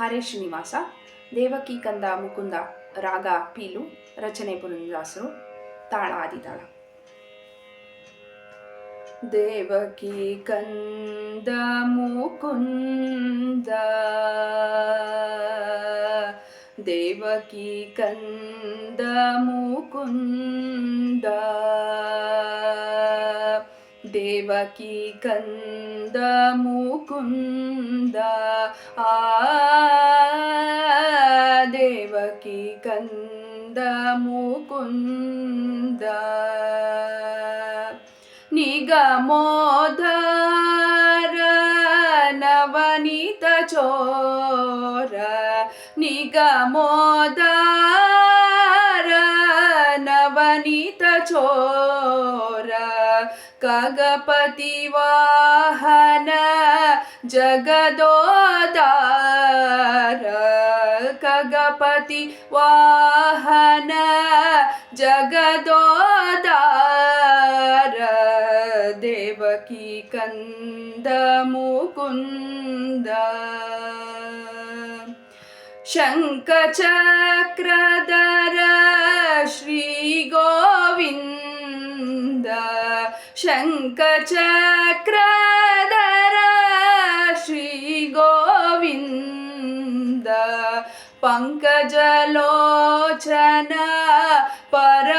ಹರೇ ಶ್ರೀನಿವಾಸ ದೇವಕಿ ಕಂದ ಮುಕುಂದ ರಾಗ ಪೀಲು ರಚನೆ ಪುರಂದಾಸರು ತಾಳ ಆದಿತಾಳ ದೇವಕಿ ಕಂದ ಮುಕುಂದ ದೇವಕಿ ಕಂದ ಮುಕುಂದ దేవకీ కంద? ముకుంద ఆ దేవకీ కంద? ముకుంద నిగమోధర నవనీత చోర నిగమోధర నవనీత చోర. कगपतिवाहन जगदोदार। जगदोद वाहन जगदोदार। देवकी कन्दमुकुन्द। शङ्खचक्रधर श्री शङ्खचक्रधर श्रीगोविन्द पङ्कजलोचन परमानन्द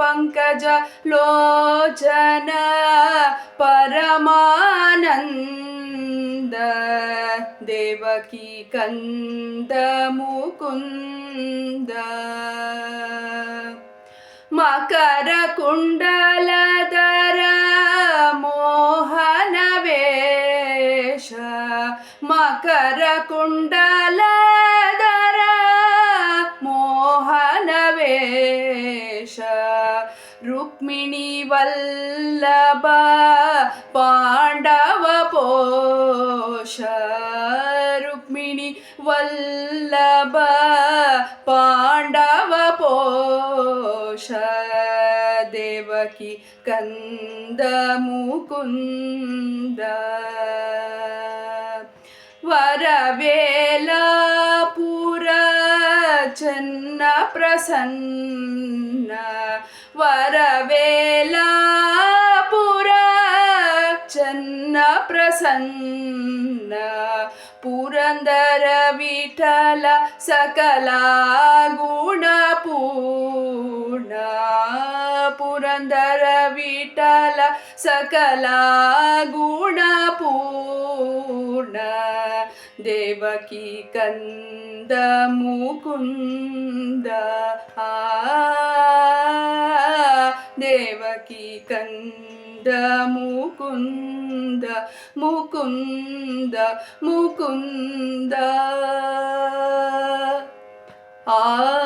पङ्कजलोचन परमानन्द देवकी कन्द मुकुन्द ಮಕರ ಕುಂಡಲದರ ಮೋಹನ ವೇಷ ಮಕರ ಕುಂಡಲದರ ಮೋಹನ ವೇಷ ರುಕ್ಮಿಣಿ ವಲ್ಲಭ ಪಾಂಡವ ಪೋಷ ರುಕ್ಮಿಣಿ ವಲ್ಲಭ ಪಾಂಡವ देव की कन्दमुकुन्द वरवेलापुरचन्न प्रसन्न वरवेलापुरचन्न प्रसन्न पुरन्दर विठला सकला गुण पुरन्दर विठल सकला गुणपूर्ण देवकी कन्द मुकुन्द देवकी कन्द मुकुन्द मुकुन्द मुकुन्द आ